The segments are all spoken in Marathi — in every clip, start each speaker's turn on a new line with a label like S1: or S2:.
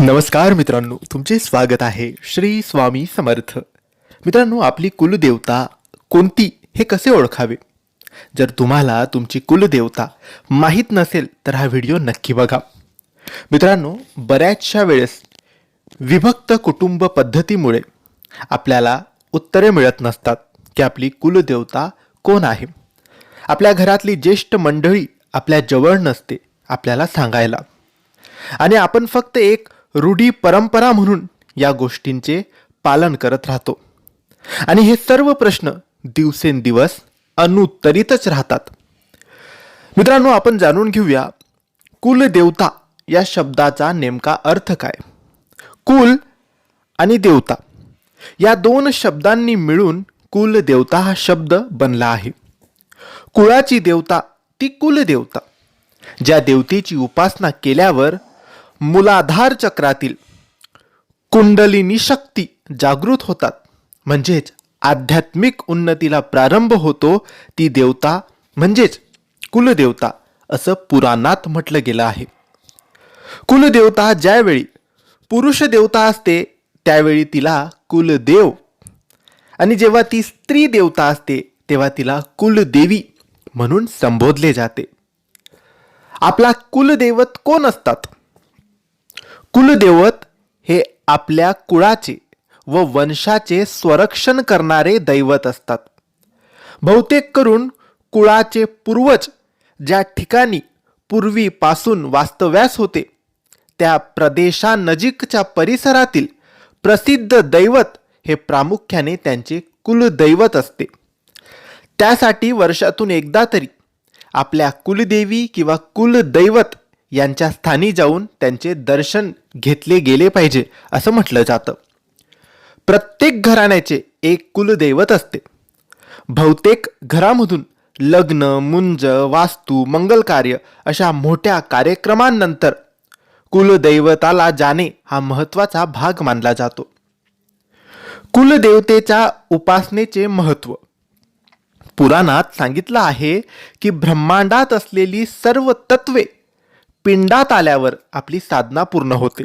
S1: नमस्कार मित्रांनो तुमचे स्वागत आहे श्री स्वामी समर्थ. मित्रांनो आपली कुलदेवता कोणती हे कसे ओळखावे? जर तुम्हाला तुमची कुलदेवता माहीत नसेल तर हा व्हिडिओ नक्की बघा. मित्रांनो बऱ्याचशा वेळेस विभक्त कुटुंब पद्धतीमुळे आपल्याला उत्तरे मिळत नसतात की आपली कुलदेवता कोण आहे. आपल्या घरातली ज्येष्ठ मंडळी आपल्या जवळ नसते आपल्याला सांगायला. आणि आपण फक्त एक रूढी परंपरा म्हणून या गोष्टींचे पालन करत राहतो. आणि हे सर्व प्रश्न दिवसेंदिवस अनुत्तरितच राहतात. मित्रांनो आपण जाणून घेऊया कुलदेवता या शब्दाचा नेमका अर्थ काय? कुल आणि देवता. या दोन शब्दांनी मिळून कुलदेवता हा शब्द बनला आहे. कुळाची देवता ती कुलदेवता ज्या देवतेची उपासना केल्यावर मुलाधार चक्रातील कुंडलिनी शक्ती जागृत होतात. म्हणजेच आध्यात्मिक उन्नतीला प्रारंभ होतो ती देवता म्हणजेच कुलदेवता असं पुराणात म्हटलं गेलं आहे. कुलदेवता ज्यावेळी पुरुष देवता असते त्यावेळी तिला कुलदेव आणि जेव्हा ती स्त्री देवता असते तेव्हा तिला कुलदेवी म्हणून संबोधले जाते. आपला कुलदैवत कोण असतात? कुलदैवत हे आपल्या कुळाचे व वंशाचे स्वरक्षण करणारे दैवत असतात. बहुतेक करून कुळाचे पूर्वज ज्या ठिकाणी पूर्वीपासून वास्तव्यास होते त्या प्रदेशानजीकच्या परिसरातील प्रसिद्ध दैवत हे प्रामुख्याने त्यांचे कुलदैवत असते. त्यासाठी वर्षातून एकदा तरी आपल्या कुलदेवी किंवा कुलदैवत यांच्या स्थानी जाऊन त्यांचे दर्शन घेतले गेले पाहिजे असं म्हटलं जातं. प्रत्येक घराण्याचे एक कुलदैवत असते. बहुतेक घरामधून लग्न मुंज वास्तू मंगल कार्य अशा मोठ्या कार्यक्रमांनंतर कुलदैवताला जाणे हा महत्त्वाचा भाग मानला जातो. कुलदेवतेच्या उपासनेचे महत्त्व. पुराणात सांगितलं आहे की ब्रह्मांडात असलेली सर्व तत्वे पिंडात आल्यावर आपली साधना पूर्ण होते.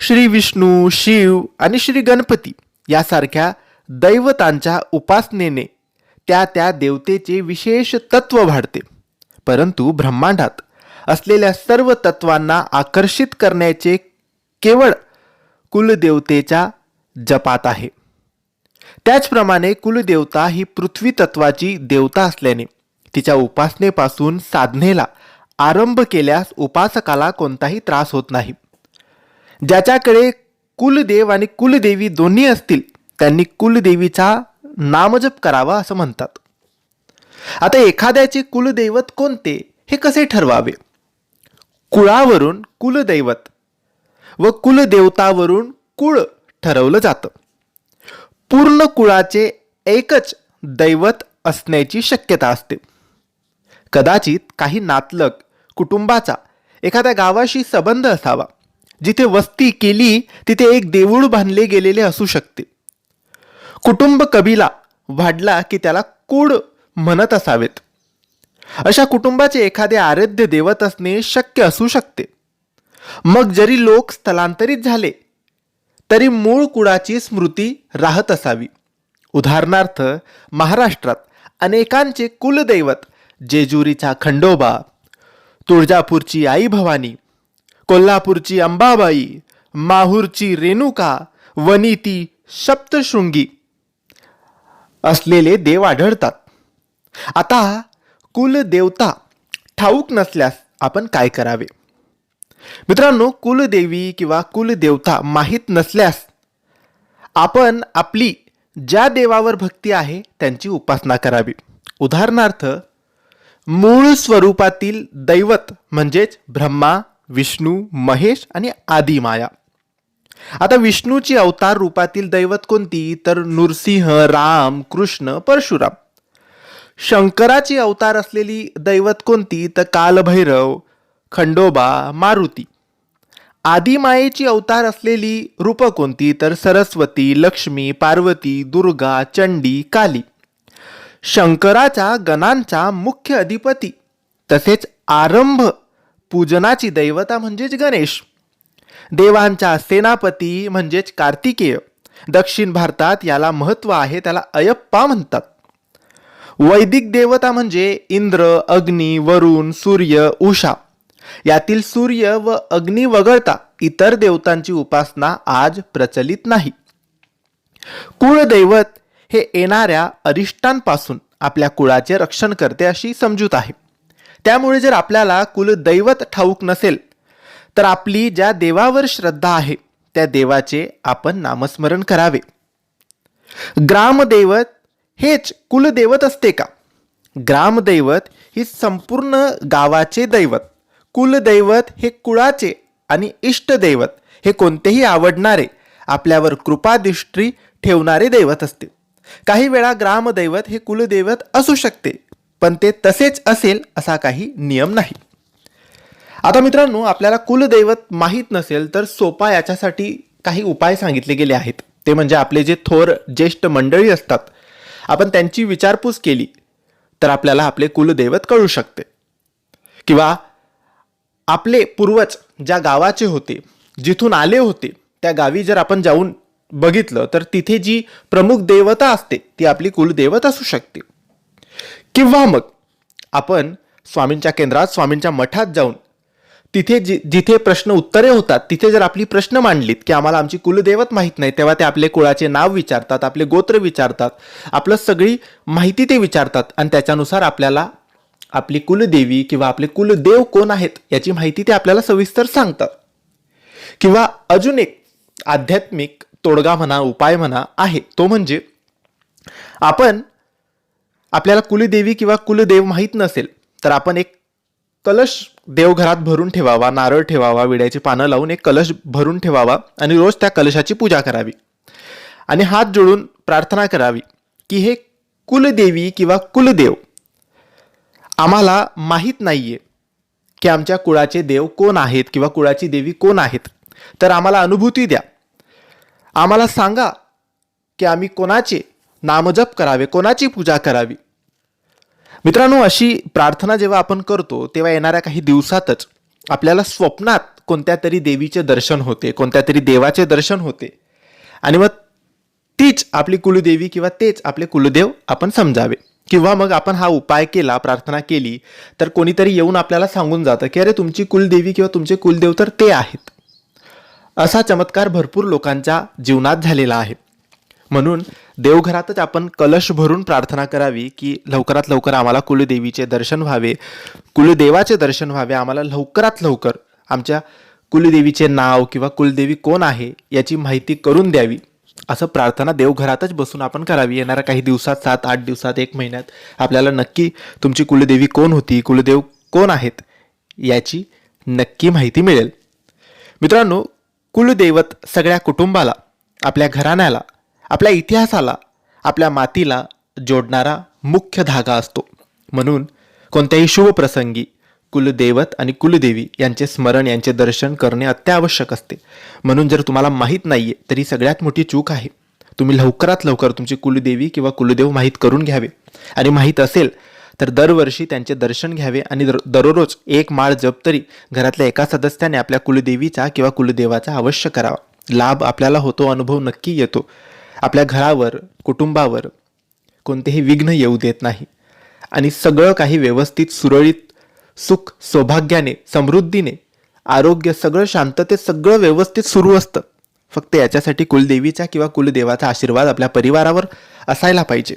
S1: श्री विष्णू शिव आणि श्री गणपती यासारख्या दैवतांच्या उपासनेने त्या त्या देवतेचे विशेष तत्व वाढते. परंतु ब्रह्मांडात असलेल्या सर्व तत्वांना आकर्षित करण्याचे केवळ कुलदेवतेच्या जपात आहे. त्याचप्रमाणे कुलदेवता ही पृथ्वी तत्वाची देवता असल्याने तिच्या उपासनेपासून साधनेला आरंभ केल्यास उपासकाला कोणताही त्रास होत नाही. ज्याच्याकडे कुलदेव आणि कुलदेवी दोन्ही असतील त्यांनी कुलदेवीचा नामजप करावा असं म्हणतात. आता एखाद्याचे कुलदैवत कोणते हे कसे ठरवावे? कुळावरून कुलदैवत व कुलदेवतावरून कुळ ठरवलं जातं. पूर्ण कुळाचे एकच दैवत असण्याची शक्यता असते. कदाचित काही नातलग कुटुंबाचा एखाद्या गावाशी संबंध असावा. जिथे वस्ती केली तिथे एक देऊळ बांधले गेलेले असू शकते. कुटुंब कबीला वाढला की त्याला कुड म्हणत असावेत. अशा कुटुंबाचे एखादे आराध्य देवत असणे शक्य असू शकते. मग जरी लोक स्थलांतरित झाले तरी मूळ कुळाची स्मृती राहत असावी. उदाहरणार्थ महाराष्ट्रात अनेकांचे कुलदैवत जेजुरीचा खंडोबा तुळजापूरची आई भवानी कोल्हापूरची अंबाबाई माहूरची रेणुका वनिती सप्तशृंगी असलेले देव आढळतात. आता कुलदेवता ठाऊक नसल्यास आपण काय करावे? मित्रांनो कुलदेवी किंवा कुलदेवता माहीत नसल्यास आपण आपली ज्या देवावर भक्ती आहे त्यांची उपासना करावी. उदाहरणार्थ मूळ स्वरूपातील दैवत म्हणजेच ब्रह्मा विष्णू महेश आणि आदिमाया. आता विष्णूची अवतार रूपातील दैवत कोणती? तर नृसिंह राम कृष्ण परशुराम. शंकराची अवतार असलेली दैवत कोणती? तर कालभैरव खंडोबा मारुती. आदिमायेची अवतार असलेली रूप कोणती? तर सरस्वती लक्ष्मी पार्वती दुर्गा चंडी काली. शंकराच्या गणांचा मुख्य अधिपती. तसेच आरंभ पूजनाची दैवता म्हणजेच गणेश. देवांच्या सेनापती म्हणजेच कार्तिकेय. दक्षिण भारतात याला महत्त्व आहे त्याला अयप्पा म्हणतात. वैदिक देवता म्हणजे इंद्र अग्नी वरुण सूर्य उषा. यातील सूर्य व अग्नी वगळता इतर देवतांची उपासना आज प्रचलित नाही. कुळदैवत हे येणाऱ्या अरिष्टांपासून आपल्या कुळाचे रक्षण करते अशी समजूत आहे. त्यामुळे जर आपल्याला कुलदैवत ठाऊक नसेल तर आपली ज्या देवावर श्रद्धा आहे त्या देवाचे आपण नामस्मरण करावे. ग्रामदैवत हेच कुलदैवत असते का? ग्रामदैवत ही संपूर्ण गावाचे दैवत कुलदैवत हे कुळाचे आणि इष्टदैवत हे कोणतेही आवडणारे आपल्यावर कृपादृष्टी ठेवणारे दैवत असते. काही वेळा ग्रामदैवत हे कुलदैवत असू शकते पण ते तसेच असेल असा काही नियम नाही. आता मित्रांनो आपल्याला कुलदैवत माहीत नसेल तर सोपा याच्यासाठी काही उपाय सांगितले गेले आहेत. ते म्हणजे आपले जे थोर ज्येष्ठ मंडळी असतात आपण त्यांची विचारपूस केली तर आपल्याला आपले कुलदैवत कळू शकते. किंवा आपले पूर्वज ज्या गावाचे होते जिथून आले होते त्या गावी जर आपण जाऊन बघितलं तर तिथे जी प्रमुख देवता असते ती आपली कुलदेवत असू शकते. किंवा मग आपण स्वामींच्या केंद्रात स्वामींच्या मठात जाऊन तिथे जि जिथे प्रश्न उत्तरे होतात तिथे जर आपली प्रश्न मांडलीत की आम्हाला आमची कुलदेवत माहीत नाही तेव्हा ते आपले कुळाचे नाव विचारतात आपले गोत्र विचारतात आपलं सगळी माहिती ते विचारतात आणि त्याच्यानुसार आपल्याला आपली कुलदेवी किंवा आपले कुलदेव कोण आहेत याची माहिती ते आपल्याला सविस्तर सांगतात. किंवा अजून एक आध्यात्मिक तोडगा म्हणा उपाय म्हणा आहे. तो म्हणजे आपण आपल्याला कुलदेवी किंवा कुलदेव माहीत नसेल तर आपण एक कलश देवघरात भरून ठेवावा नारळ ठेवावा विड्याची पानं लावून एक कलश भरून ठेवावा आणि रोज त्या कलशाची पूजा करावी. आणि हात जोडून प्रार्थना करावी की हे कुलदेवी किंवा कुलदेव आम्हाला माहीत नाही आहे की आमच्या कुळाचे देव कोण आहेत किंवा कुळाची देवी कोण आहेत तर आम्हाला अनुभूती द्या. आम्हाला सांगा की आम्ही कोणाचे नामजप करावे कोणाची पूजा करावी? मित्रांनो अशी प्रार्थना जेव्हा आपण करतो तेव्हा येणाऱ्या काही दिवसातच आपल्याला स्वप्नात कोणत्या तरी देवीचे दर्शन होते कोणत्या तरी देवाचे दर्शन होते. आणि मग तीच आपली कुलदेवी किंवा तेच आपले कुलदेव आपण समजावे. किंवा मग आपण हा उपाय केला प्रार्थना केली तर कोणीतरी येऊन आपल्याला सांगून जातं की अरे तुमची कुलदेवी किंवा तुमचे कुलदेव तर ते आहेत. असा चमत्कार भरपूर लोकांच्या जीवनात झालेला आहे. म्हणून देवघरातच आपण कलश भरून प्रार्थना करावी की लवकरात लवकर आम्हाला कुलदेवीचे दर्शन व्हावे. कुलदेवाचे दर्शन व्हावे. आम्हाला लवकरात लवकर आमच्या कुलदेवीचे नाव किंवा कुलदेवी कोण आहे याची माहिती करून द्यावी. असं प्रार्थना देवघरातच बसून आपण करावी. येणाऱ्या काही दिवसात सात आठ दिवसात एक महिन्यात आपल्याला नक्की तुमची कुलदेवी कोण होती कुलदेव कोण आहेत याची नक्की माहिती मिळेल. मित्रांनो कुलदैवत सगळ्या कुटुंबाला आपल्या घराण्याला आपल्या इतिहासाला आपल्या मातीला जोडणारा मुख्य धागा असतो. म्हणून कोणत्याही शुभप्रसंगी कुलदैवत आणि कुलदेवी यांचे स्मरण यांचे दर्शन करणे अत्यावश्यक असते. म्हणून जर तुम्हाला माहीत नाही आहे तरी सगळ्यात मोठी चूक आहे. तुम्ही लवकरात लवकर तुमची कुलदेवी किंवा कुलदेव माहीत करून घ्यावे. आणि माहीत असेल तर दरवर्षी त्यांचे दर्शन घ्यावे आणि दर दररोज एक माळ जप तरी घरातल्या एका सदस्याने आपल्या कुलदेवीचा किंवा कुलदेवाचा अवश्य करावा. लाभ आपल्याला होतो अनुभव नक्की येतो. आपल्या घरावर कुटुंबावर कोणतेही विघ्न येऊ देत नाही. आणि सगळं काही व्यवस्थित सुरळीत सुख सौभाग्याने समृद्धीने आरोग्य सगळं शांततेत सगळं व्यवस्थित सुरू असतं. फक्त याच्यासाठी कुलदेवीचा किंवा कुलदेवाचा आशीर्वाद आपल्या परिवारावर असायला पाहिजे.